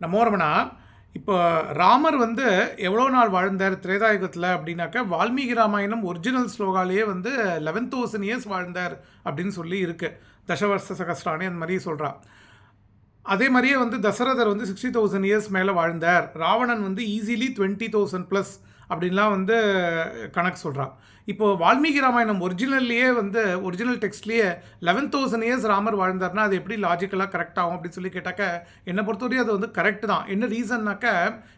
நம்மோரமனா இப்போ ராமர் வந்து எவ்வளோ நாள் வாழ்ந்தார் திரேதாயுகத்தில் அப்படின்னாக்கா வால்மீகி ராமாயணம் ஒரிஜினல் ஸ்லோகாலேயே வந்து லெவன் தௌசண்ட் இயர்ஸ் வாழ்ந்தார் அப்படின்னு சொல்லி இருக்கு. தசவர்ஷ சகஸ்ரானே அந்த மாதிரி சொல்கிறா அதே மாதிரியே வந்து தசரதர் வந்து சிக்ஸ்டி தௌசண்ட் இயர்ஸ் மேலே வாழ்ந்தார். ராவணன் வந்து ஈஸிலி டுவெண்ட்டி தௌசண்ட் ப்ளஸ் அப்படின்லாம் வந்து கணக்கு சொல்கிறான் இப்போது வால்மீகி ராமாயணம் ஒரிஜினல்லையே வந்து ஒரிஜினல் டெக்ஸ்ட்லேயே லெவன் தௌசண்ட் இயர்ஸ் ராமர் வாழ்ந்தார்னா அது எப்படி லாஜிக்கலாக கரெக்ட் ஆகும் அப்படின்னு சொல்லி கேட்டாக்க என்னை பொறுத்தவரையும் அது வந்து கரெக்ட் தான். என்ன ரீசன்னாக்க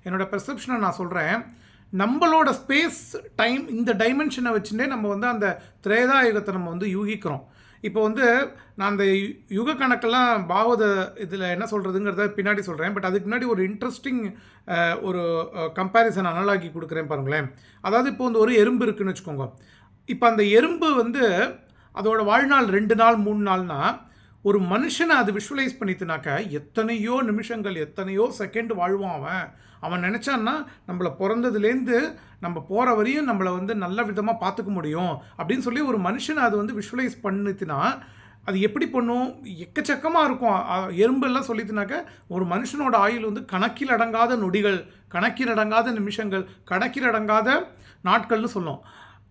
என்னோடய பெர்செப்ஷனை நான் சொல்கிறேன் நம்மளோட ஸ்பேஸ் டைம் இந்த டைமென்ஷனை வச்சுட்டே நம்ம வந்து அந்த திரேதாயுகத்தை நம்ம வந்து யூகிக்கிறோம். இப்போ வந்து நான் அந்த யுக கணக்கெல்லாம் பாவத இதில் என்ன சொல்கிறதுங்கிறத பின்னாடி சொல்கிறேன் பட் அதுக்கு முன்னாடி ஒரு இன்ட்ரெஸ்டிங் ஒரு கம்பேரிசன் அனலாகி கொடுக்குறேன் பாருங்களேன். அதாவது இப்போ வந்து ஒரு எறும்பு இருக்குதுன்னு வச்சுக்கோங்க. இப்போ அந்த எறும்பு வந்து அதோட வாழ்நாள் ரெண்டு நாள் மூணு நாள்னால் ஒரு மனுஷனை அது விஷுவலைஸ் பண்ணிட்டுனாக்க எத்தனையோ நிமிஷங்கள் எத்தனையோ செகண்ட் வாழ்வான் அவன். அவன் நினச்சான்னா நம்மளை பிறந்ததுலேருந்து நம்ம போகிற வரையும் நம்மளை வந்து நல்ல விதமாக பார்த்துக்க முடியும் அப்படின்னு சொல்லி ஒரு மனுஷனை அது வந்து விஷுவலைஸ் பண்ணிட்டுனா அது எப்படி பண்ணும்? எக்கச்சக்கமாக இருக்கும். எறும்பெல்லாம் சொல்லிட்டுனாக்க ஒரு மனுஷனோட ஆயுள் வந்து கணக்கில் அடங்காத நொடிகள் கணக்கில் அடங்காத நிமிஷங்கள் கணக்கில் அடங்காத நாட்கள்னு சொல்லும்.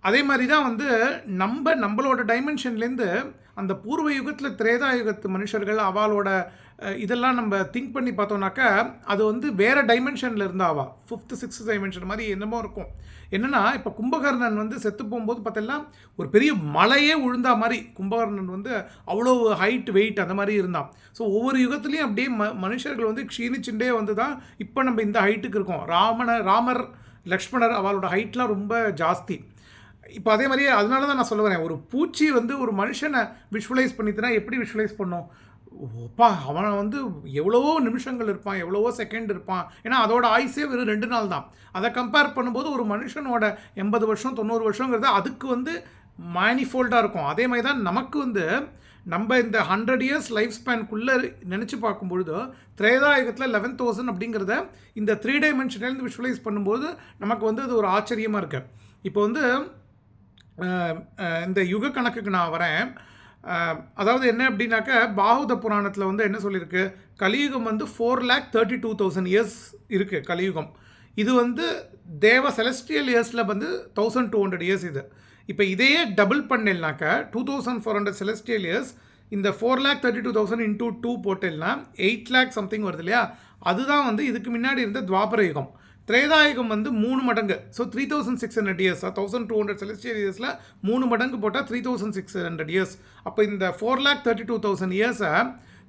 அதே மாதிரி தான் வந்து நம்ம நம்மளோட டைமென்ஷன்லேருந்து அந்த பூர்வ யுகத்தில் திரேதா யுகத்து மனுஷர்கள் அவளோட இதெல்லாம் நம்ம திங்க் பண்ணி பார்த்தோம்னாக்கா அது வந்து வேறு டைமென்ஷனில் இருந்தாவா ஃபிஃப்த்து சிக்ஸ்த் டைமென்ஷன் மாதிரி என்னமோ இருக்கும். என்னென்னா இப்போ கும்பகர்ணன் வந்து செத்து போகும்போது பார்த்தெல்லாம் ஒரு பெரிய மலையே உழுந்தா மாதிரி கும்பகர்ணன் வந்து அவ்வளோ ஹைட் வெயிட் அந்த மாதிரி இருந்தான். ஸோ ஒவ்வொரு யுகத்துலேயும் அப்படியே ம மனுஷர்கள் வந்து க்ஷீணிச்சுட்டே வந்து தான் இப்போ நம்ம இந்த ஹைட்டுக்கு இருக்கோம். ராமன ராமர் லக்ஷ்மணர் அவளோட ஹைட்லாம் ரொம்ப ஜாஸ்தி. இப்போ அதே மாதிரியே அதனால தான் நான் சொல்ல வரேன். ஒரு பூச்சி வந்து ஒரு மனுஷனை விஷுவலைஸ் பண்ணிட்டுனா எப்படி விஷுவலைஸ் பண்ணும்? ஓப்பா அவன் வந்து எவ்வளவோ நிமிஷங்கள் இருப்பான் எவ்வளவோ செகண்ட் இருப்பான். ஏன்னா அதோட ஆயுஸே வெறும் ரெண்டு நாள் தான். அதை கம்பேர் பண்ணும்போது ஒரு மனுஷனோட எண்பது வருஷம் தொண்ணூறு வருஷங்கிறது அதுக்கு வந்து மேனிஃபோல்டாக இருக்கும். அதே மாதிரி தான் நமக்கு வந்து நம்ம இந்த ஹண்ட்ரட் இயர்ஸ் லைஃப் ஸ்பேனுக்குள்ளே நினச்சி பார்க்கும்பொழுது திரேதாயுகத்தில் லெவன் தௌசண்ட் அப்படிங்கிறத இந்த த்ரீ டைமென்ஷன்லேருந்து விஷுவலைஸ் பண்ணும்போது நமக்கு வந்து அது ஒரு ஆச்சரியமாக இருக்குது இப்போ வந்து இந்த யுக கணக்குக்கு நான் வரேன். அதாவது என்ன அப்படின்னாக்க பாகவத புராணத்தில் வந்து என்ன சொல்லியிருக்கு கலியுகம் வந்து four lakh thirty two thousand years இருக்குது கலியுகம். இது வந்து தேவ செலஸ்ட்ரியல் இயர்ஸில் வந்து தௌசண்ட் டூ ஹண்ட்ரட் இயர்ஸ் இது. இப்போ இதையே double பண்ணிடனாக்க two thousand four hundred celestial years இந்த four lakh thirty two thousand into two போட்டேன்னா எயிட் லேக் சம்திங் வருது இல்லையா? அதுதான் வந்து இதுக்கு முன்னாடி இருந்த துவாபர யுகம். திரேதாயுகம் வந்து மூணு மடங்கு. So three thousand six hundred years thousand two hundred celestial இயர்ஸில் மூணு மடங்கு போட்டால் three thousand six hundred years அப்போ இந்த four lakh thirty two thousand இயர்ஸை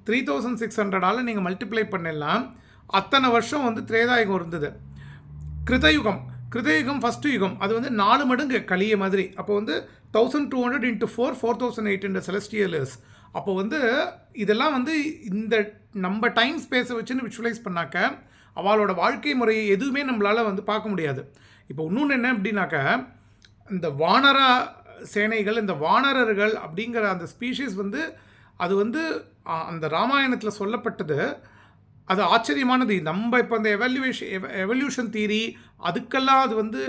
three thousand six ஹண்ட்ரடால் நீங்கள் மல்டிப்ளை பண்ணிடலாம் அத்தனை வருஷம் வந்து திரேதாயுகம் இருந்தது. கிருதயுகம். கிருதயுகம் ஃபஸ்ட்டு யுகம். அது வந்து நாலு மடங்கு களிய மாதிரி. அப்போ வந்து thousand two hundred into four four thousand eight hundred celestial years அப்போ வந்து இதெல்லாம் வந்து இந்த நம்ம டைம் ஸ்பேஸை வச்சுன்னு விஷுவலைஸ் பண்ணாக்க அவளோட வாழ்க்கை முறையை எதுவுமே நம்மளால் வந்து பார்க்க முடியாது. இப்போ இன்னொன்று என்ன அப்படின்னாக்க இந்த வானரா சேனைகள் இந்த வானரர்கள் அப்படிங்கிற அந்த ஸ்பீஷீஸ் வந்து அது வந்து அந்த ராமாயணத்தில் சொல்லப்பட்டது அது ஆச்சரியமானது. நம்ம இப்போ அந்த எவல்யூஷன் எவல்யூஷன் தியரி அதுக்கெல்லாம் அது வந்து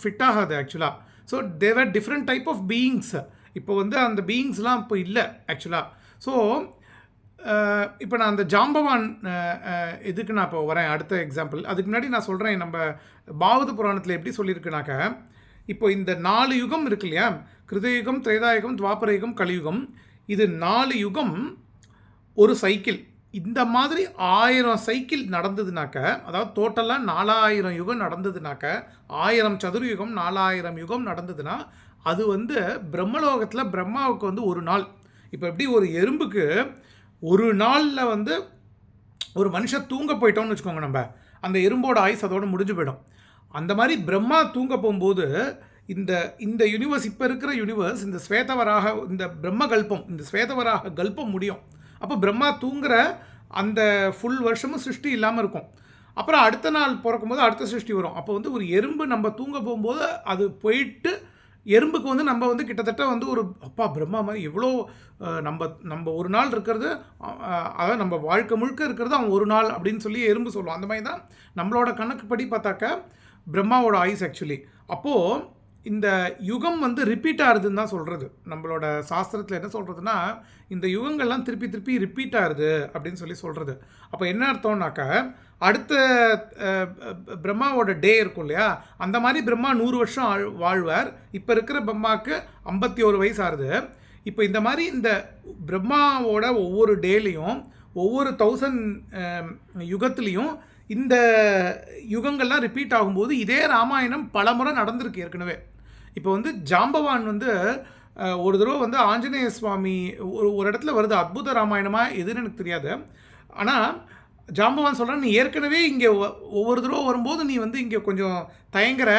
ஃபிட் ஆகாது ஆக்சுவலாக ஸோ தேவர் டிஃப்ரெண்ட் டைப் ஆஃப் பீயிங்ஸ் இப்போ வந்து அந்த பீயிங்ஸ்லாம் இப்போ இல்லை ஆக்சுவலாக ஸோ இப்போ நான் அந்த ஜாம்பவான் இதுக்கு நான் இப்போ வரேன் அடுத்த எக்ஸாம்பிள் அதுக்கு முன்னாடி நான் சொல்கிறேன் நம்ம பாவத புராணத்தில் எப்படி சொல்லியிருக்குனாக்க இப்போ இந்த நாலு யுகம் இருக்கு இல்லையா? கிருதயுகம் திரேதாயுகம் துவாபர யுகம் கலியுகம். இது நாலு யுகம் ஒரு சைக்கிள் இந்த மாதிரி ஆயிரம் சைக்கிள் நடந்ததுனாக்க அதாவது டோட்டலாக நாலாயிரம் யுகம் நடந்ததுனாக்க ஆயிரம் சதுர்யுகம் நாலாயிரம் யுகம் நடந்ததுன்னா அது வந்து பிரம்மலோகத்தில் பிரம்மாவுக்கு வந்து ஒரு நாள். இப்போ எப்படி ஒரு எறும்புக்கு ஒரு நாளில் வந்து ஒரு மனுஷன் தூங்க போயிட்டோம்னு வச்சுக்கோங்க நம்ம. அந்த எறும்போட ஆயுஸ் அதோடு முடிஞ்சு போயிடும். அந்த மாதிரி பிரம்மா தூங்க போகும்போது இந்த இந்த யூனிவர்ஸ் இப்போ இருக்கிற யூனிவர்ஸ் இந்த ஸ்வேதவராக இந்த பிரம்ம கல்பம் இந்த ஸ்வேதவராக கல்பம் முடியும். அப்போ பிரம்மா தூங்குற அந்த ஃபுல் வருஷமும் சிருஷ்டி இல்லாமல் இருக்கும். அப்புறம் அடுத்த நாள் பிறக்கும்போது அடுத்த சிருஷ்டி வரும். அப்போ வந்து ஒரு எறும்பு நம்ம தூங்க போகும்போது அது போயிட்டு எறும்புக்கு வந்து நம்ம வந்து கிட்டத்தட்ட வந்து ஒரு அப்பா பிரம்மா மாதிரி எவ்வளோ நம்ம நம்ம ஒரு நாள் இருக்கிறது அதாவது நம்ம வாழ்க்கை முழுக்க இருக்கிறது அவன் ஒரு நாள் அப்படின்னு சொல்லி எறும்பு சொல்லுவோம். அந்த மாதிரி தான் நம்மளோட கணக்குப்படி பார்த்தாக்க பிரம்மாவோட ஆயுஸ் ஆக்சுவலி அப்போது இந்த யுகம் வந்து ரிப்பீட் ஆகுதுன்னு தான் சொல்கிறது நம்மளோட சாஸ்திரத்தில் என்ன சொல்கிறதுனா இந்த யுகங்கள்லாம் திருப்பி திருப்பி ரிப்பீட் ஆகுது அப்படின்னு சொல்லி சொல்கிறது அப்போ என்ன அர்த்தம்னாக்கா அடுத்த பிரம்மாவோட டே இருக்கும் இல்லையா? அந்த மாதிரி பிரம்மா நூறு வருஷம் ஆழ்- வாழ்வார். இப்போ இருக்கிற பிரம்மாவுக்கு ஐம்பத்தி ஒரு வயசு ஆகுது. இப்போ இந்த மாதிரி இந்த பிரம்மாவோட ஒவ்வொரு டேலையும் ஒவ்வொரு தௌசண்ட் யுகத்துலேயும் இந்த யுகங்கள்லாம் ரிப்பீட் ஆகும்போது இதே ராமாயணம் பலமுறை நடந்திருக்கு ஏற்கனவே. இப்போ வந்து ஜாம்பவான் வந்து ஒரு தடவை வந்து ஆஞ்சநேய சுவாமி ஒரு ஒரு இடத்துல வருது அற்புத ராமாயணமாக எதுன்னு எனக்கு தெரியாது. ஆனால் ஜாம்பவான் சொல்கிறேன் நீ ஏற்கனவே இங்கே ஒவ்வொரு தடவை வரும்போது நீ வந்து இங்கே கொஞ்சம் தயங்குற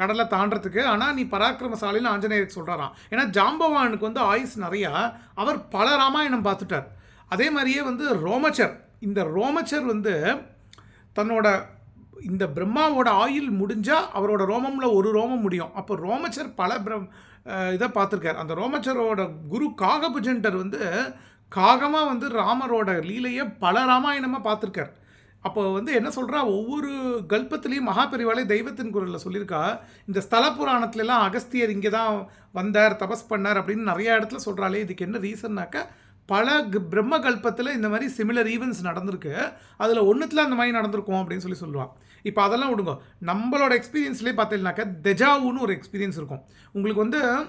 கடலை தாண்டறதுக்கு. ஆனால் நீ பராக்கிரமசாலின்னு ஆஞ்சநேயருக்கு சொல்கிறாராம் ஏன்னா ஜாம்பவானுக்கு வந்து ஆயுஸ் நிறையா. அவர் பல ராமாயணம் பார்த்துட்டார். அதே மாதிரியே வந்து ரோமச்சர். இந்த ரோமச்சர் வந்து தன்னோட இந்த பிரம்மாவோட ஆயுள் முடிஞ்சால் அவரோட ரோமமில் ஒரு ரோமம் முடியும். அப்போ ரோமச்சர் பல பிரம் இதை பார்த்துருக்கார். அந்த ரோமச்சரோட குரு காகபுஜண்டர் வந்து காகமாக வந்து ராமரோட லீலையை பல ராமாயணமாக பார்த்துருக்கார். அப்போ வந்து என்ன சொல்கிறா ஒவ்வொரு கல்பத்துலேயும் மகாபெரிவாலே தெய்வத்தின் குரலில் சொல்லியிருக்கா இந்த ஸ்தல புராணத்துலலாம் அகஸ்தியர் இங்கே தான் வந்தார் தபஸ் பண்ணார் அப்படின்னு நிறையா இடத்துல சொல்கிறாளே இதுக்கு என்ன ரீசன்னாக்கா பல க- பிரம்ம கல்பத்தில் இந்த மாதிரி சிமிலர் ஈவெண்ட்ஸ் நடந்திருக்கு. அதில் ஒன்றுத்தில் அந்த மாதிரி நடந்திருக்கும் அப்படின்னு சொல்லி சொல்லுவான். இப்போ அதெல்லாம் விடுங்க. நம்மளோட எக்ஸ்பீரியன்ஸ்லேயே பார்த்தீங்கன்னாக்கா தெஜாவுன்னு ஒரு எக்ஸ்பீரியன்ஸ் இருக்கும். உங்களுக்கு வந்து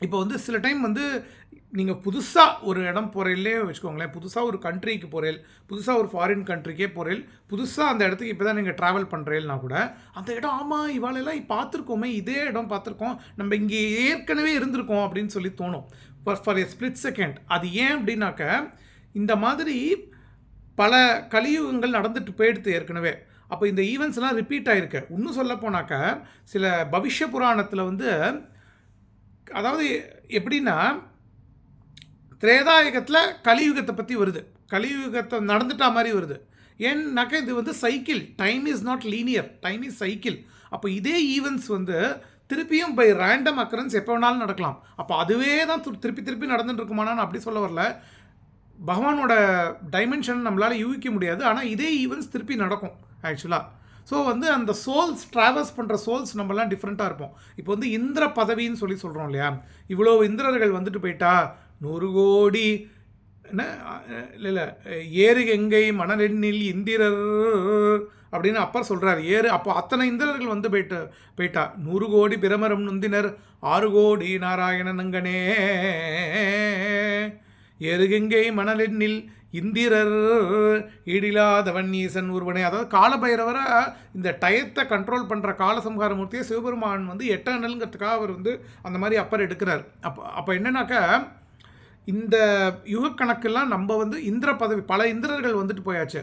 இப்போ வந்து சில டைம் வந்து நீங்கள் புதுசாக ஒரு இடம் போகிறீங்களே வச்சுக்கோங்களேன். புதுசாக ஒரு கண்ட்ரிக்கு போகிறேன் புதுசாக ஒரு ஃபாரின் கண்ட்ரிக்கே போகிறேன் புதுசாக அந்த இடத்துக்கு இப்போ தான் நீங்கள் ட்ராவல் பண்ணுறேன்னா கூட அந்த இடம் ஆமாம் இவாளெல்லாம் பார்த்துருக்கோமே இதே இடம் பார்த்துருக்கோம். நம்ம இங்கே ஏற்கனவே இருந்திருக்கோம் அப்படின்னு சொல்லி தோணும். For for a split second அது ஏன் அப்படின்னாக்க இந்த மாதிரி பல கலியுகங்கள் நடந்துட்டு போயிடுது ஏற்கனவே. அப்போ இந்த ஈவெண்ட்ஸ்லாம் ரிப்பீட் ஆகிருக்கு இன்னும் சொல்ல போனாக்க சில பவிஷ்ய புராணத்தில் வந்து அதாவது எப்படின்னா திரேதாயுகத்தில் கலியுகத்தை பற்றி வருது. கலியுகத்தை நடந்துட்டா மாதிரி வருது. ஏன்னாக்க இது வந்து cycle time is not linear time is cycle அப்போ இதே ஈவெண்ட்ஸ் வந்து திருப்பியும் பை ரேண்டம் அக்கரன்ஸ் எப்போ வேணாலும் நடக்கலாம். அப்போ அதுவே தான் திரு- திருப்பி திருப்பி நடந்துட்டு இருக்குமானா நான் அப்படி சொல்ல வரல. பகவானோட டைமென்ஷன் நம்மளால் யூகிக்க முடியாது. ஆனால் இதே ஈவெண்ட்ஸ் திருப்பி நடக்கும் ஆக்சுவலாக ஸோ வந்து அந்த சோல்ஸ் ட்ராவல்ஸ் பண்ணுற சோல்ஸ் நம்மலாம் டிஃப்ரெண்ட்டாக இருப்போம். இப்போ வந்து இந்திர பதவின்னு சொல்லி சொல்கிறோம் இல்லையா? இவ்வளோ இந்திரர்கள் வந்துட்டு போயிட்டா நூறு கோடி என்ன இல்லை இல்லை ஏறு எங்கை மணலெண்ணில் இந்திரர் அப்படின்னு அப்பர் சொல்கிறார் ஏறு அப்போ அத்தனை இந்திரர்கள் வந்து போயிட்டு போயிட்டா. நூறு கோடி பிரமரம் நுந்தினர் ஆறு கோடி நாராயணனங்கனே எருகெங்கை மணலெண்ணில் இந்திரர் ஈடிலாதவன் ஈசன் ஒருவனே அதாவது காலபைரவரை இந்த டயத்தை கண்ட்ரோல் பண்ணுற காலசம்ஹார மூர்த்தியை சிவபெருமான் வந்து எட்டனல்ங்கிறதுக்காக அவர் வந்து அந்த மாதிரி அப்பர் எடுக்கிறார். அப்போ அப்போ என்னன்னாக்கா இந்த யுக கணக்கெல்லாம் நம்ம வந்து இந்திர பதவி பல இந்திரர்கள் வந்துட்டு போயாச்சு.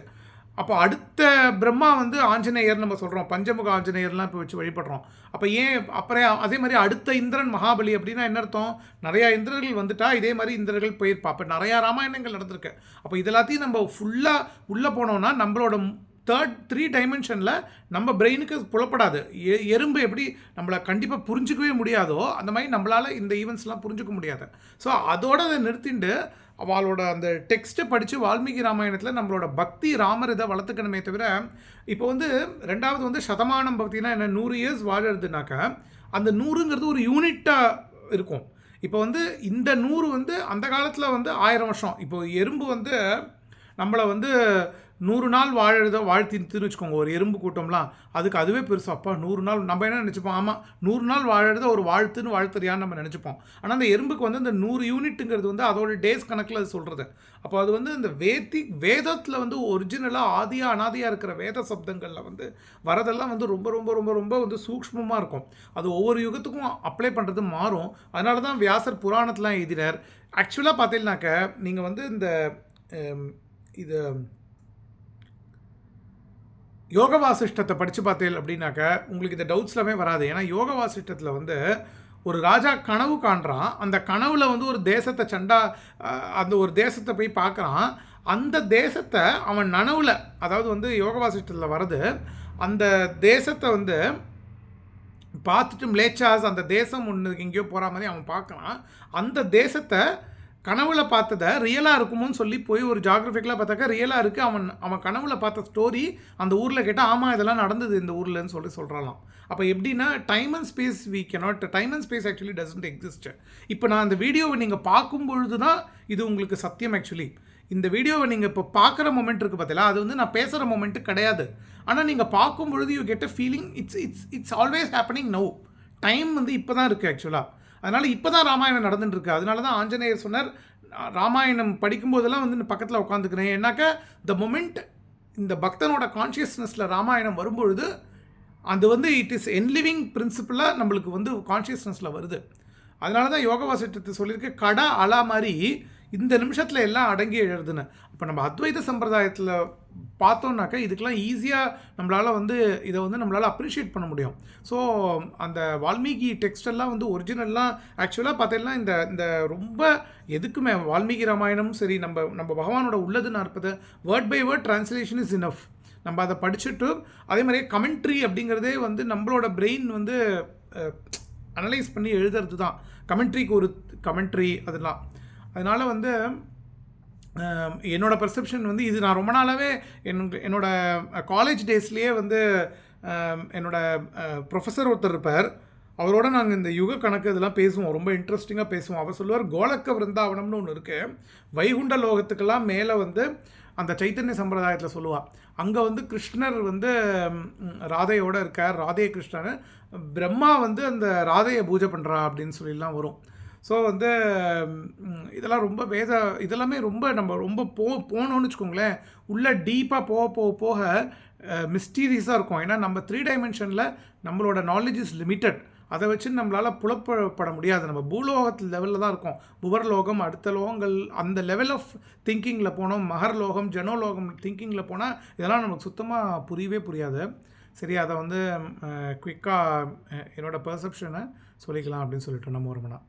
அப்போ அடுத்த பிரம்மா வந்து ஆஞ்சநேயர் நம்ம சொல்கிறோம் பஞ்சமுக ஆஞ்சநேயர்லாம் இப்போ வச்சு வழிபடுறோம். அப்போ ஏன் அப்புறம் அதே மாதிரி அடுத்த இந்திரன் மகாபலி அப்படின்னா என்ன அர்த்தம்? நிறையா இந்திரர்கள் வந்துட்டா இதே மாதிரி இந்திரர்கள் போயிருப்பா. அப்போ நிறையா ராமாயணங்கள் நடந்திருக்கு. அப்போ இது எல்லாத்தையும் நம்ம ஃபுல்லாக உள்ளே போனோம்னா நம்மளோட தேர்ட் த்ரீ டைமென்ஷனில் நம்ம பிரெயினுக்கு புலப்படாது. எ- எறும்பு எப்படி நம்மளை கண்டிப்பாக புரிஞ்சிக்கவே முடியாதோ அந்த மாதிரி நம்மளால் இந்த ஈவெண்ட்ஸ்லாம் புரிஞ்சிக்க முடியாது. ஸோ அதோட அதை நிறுத்திண்டு அவளோட அந்த டெக்ஸ்ட்டை படித்து வால்மீகி ராமாயணத்தில் நம்மளோட பக்தி ராமர் இதை வளர்த்துக்கணுமே தவிர இப்போ வந்து ரெண்டாவது வந்து சதமானம் பக்தினா என்ன? நூறு இயர்ஸ் வாழறதுனாக்கா அந்த நூறுங்கிறது ஒரு யூனிட்டாக இருக்கும். இப்போ வந்து இந்த நூறு வந்து அந்த காலத்தில் வந்து ஆயிரம் வருஷம். இப்போ எறும்பு வந்து நம்மளை வந்து நூறு நாள் வாழறத வாழ்த்தின்னு வச்சுக்கோங்க. ஒரு எறும்பு கூட்டம்லாம் அதுக்கு அதுவே பெருசு. அப்பா நூறு நாள் நம்ம என்ன நினச்சிப்போம்? ஆமாம் நூறு நாள் வாழறத ஒரு வாழ்த்துன்னு வாழ்த்துறியான்னு நம்ம நினச்சிப்போம். ஆனால் அந்த எறும்புக்கு வந்து அந்த நூறு யூனிட்டுங்கிறது வந்து அதோட டேஸ் கணக்கில் அது சொல்கிறது அப்போ அது வந்து இந்த வேதி வேதத்தில் வந்து ஒரிஜினலாக ஆதியாக அனாதியாக இருக்கிற வேத சப்தங்களில் வந்து வரதெல்லாம் வந்து ரொம்ப ரொம்ப ரொம்ப ரொம்ப வந்து சூக்ஷ்மமாக இருக்கும். அது ஒவ்வொரு யுகத்துக்கும் அப்ளை பண்ணுறது மாறும். அதனால தான் வியாசர் புராணத்தெலாம் எழுதினார். ஆக்சுவலாக பார்த்தீங்கன்னாக்க நீங்கள் வந்து இந்த இது யோக வாசிஷ்டத்தை படித்து பார்த்தேன் அப்படின்னாக்க உங்களுக்கு இந்த டவுட்ஸ் எல்லாமே வராது. ஏன்னா யோக வாசிஷ்டத்தில் வந்து ஒரு ராஜா கனவு காண்றான். அந்த கனவுல வந்து ஒரு தேசத்தை சண்டா அந்த ஒரு தேசத்தை போய் பார்க்குறான். அந்த தேசத்தை அவன் நனவில் அதாவது வந்து யோக வாசிஷ்டத்தில் வருது அந்த தேசத்தை வந்து பார்த்துட்டு மிளேச்சாஸ் அந்த தேசம் ஒன்று எங்கேயோ போகிற மாதிரி அவன் பார்க்குறான். அந்த தேசத்தை கனவுல பார்த்ததை ரியலாக இருக்குமோன்னு சொல்லி போய் ஒரு ஜாகிரபிக்கலாக பார்த்தாக்கா ரியலாக இருக்குது அவன் அவன் கனவுல பார்த்த ஸ்டோரி அந்த ஊரில் கேட்டால் ஆமாம் இதெல்லாம் நடந்தது இந்த ஊர்லன்னு சொல்லி சொல்கிறாலாம் அப்போ எப்படின்னா time and space we cannot time and space actually doesn't exist இப்போ நான் அந்த வீடியோவை நீங்கள் பார்க்கும் பொழுது தான் இது உங்களுக்கு சத்தியம் ஆக்சுவலி இந்த வீடியோவை நீங்கள் இப்போ பார்க்குற மொமெண்ட் இருக்குது பார்த்தீங்களா அது வந்து நான் பேசுகிற மொமெண்ட்டு கிடையாது. ஆனால் நீங்கள் பார்க்கும் பொழுது you get a feeling it's it's it's always happening no time வந்து இப்போ தான் இருக்குது ஆக்சுவலாக அதனால் இப்போ தான் ராமாயணம் நடந்துட்டுருக்கு. அதனால தான் ஆஞ்சநேயர் சொன்னார் ராமாயணம் படிக்கும்போதெல்லாம் வந்து பக்கத்தில் உட்காந்துக்கிறேன். ஏன்னாக்கா த மொமெண்ட் இந்த பக்தனோட கான்ஷியஸ்னஸில் ராமாயணம் வரும்பொழுது அது வந்து இட் இஸ் என்லிவிங் பிரின்சிபலாக நம்மளுக்கு வந்து கான்ஷியஸ்னஸில் வருது. அதனால தான் யோக சொல்லியிருக்கு கடை அலா மாதிரி இந்த நிமிஷத்தில் எல்லாம் அடங்கி எழுதுன்னு இப்போ நம்ம அத்வைத சம்பிரதாயத்தில் பார்த்தோன்னாக்கா இதுக்கெல்லாம் ஈஸியாக நம்மளால் வந்து இதை வந்து நம்மளால் அப்ரிஷியேட் பண்ண முடியும். ஸோ அந்த வால்மீகி டெக்ஸ்டெல்லாம் வந்து ஒரிஜினல்லாம் ஆக்சுவலாக பார்த்தீங்கன்னா இந்த இந்த ரொம்ப எதுக்குமே வால்மீகி ராமாயணமும் சரி நம்ம நம்ம பகவானோட உள்ளதுன்னு இருப்பது word by word translation is enough நம்ம அதை படிச்சுட்டு அதே மாதிரியே கமெண்ட்ரி அப்படிங்கிறதே வந்து நம்மளோட பிரெயின் வந்து அனலைஸ் பண்ணி எழுதுறது தான் கமெண்ட்ரிக்கு ஒரு கமெண்ட்ரி அதெல்லாம். அதனால் வந்து என்னோடய என்னோட பெர்செப்ஷன் வந்து இது நான் ரொம்ப நாளாகவே என் என்னோட காலேஜ் டேஸ்லேயே வந்து என்னோடய என்னோட ப்ரொஃபஸர் ஒருத்தர் இருப்பார். அவரோட நாங்கள் இந்த யுக கணக்கு இதெல்லாம் பேசுவோம். ரொம்ப இன்ட்ரெஸ்டிங்காக பேசுவோம். அவர் சொல்லுவார் கோலக்க விருந்தாவனம்னு ஒன்று இருக்குது வைகுண்ட லோகத்துக்கெல்லாம் மேலே வந்து அந்த சைத்தன்ய சம்பிரதாயத்தில் சொல்லுவாள் அங்கே வந்து கிருஷ்ணர் வந்து ராதையோடு ராதையோட இருக்கார். ராதே கிருஷ்ணன். பிரம்மா வந்து அந்த ராதையை பூஜை பண்ணுறா அப்படின்னு சொல்லிலாம் வரும். ஸோ வந்து இதெல்லாம் ரொம்ப வேத இதெல்லாமே ரொம்ப நம்ம ரொம்ப போ போனோம்னு வச்சுக்கோங்களேன். உள்ளே டீப்பாக போக போக போக மிஸ்டீரியஸாக இருக்கும். ஏன்னா நம்ம த்ரீ டைமென்ஷனில் நம்மளோட நாலேஜ் இஸ் லிமிட்டட் அதை வச்சு நம்மளால் புலப்பட முடியாது. நம்ம பூலோகத்தில் லெவலில் தான் இருக்கோம். புவர்லோகம் அடுத்த லோகங்கள் அந்த லெவல் ஆஃப் திங்கிங்கில் போனோம். மகர்லோகம் ஜனோலோகம் திங்கிங்கில் போனால் இதெல்லாம் நமக்கு சுத்தமாக புரியவே புரியாது. சரி அதை வந்து குயிக்காக என்னோடய பெர்செப்ஷனை சொல்லிக்கலாம் அப்படின்னு சொல்லிட்டு நம்ம ஒரு மணி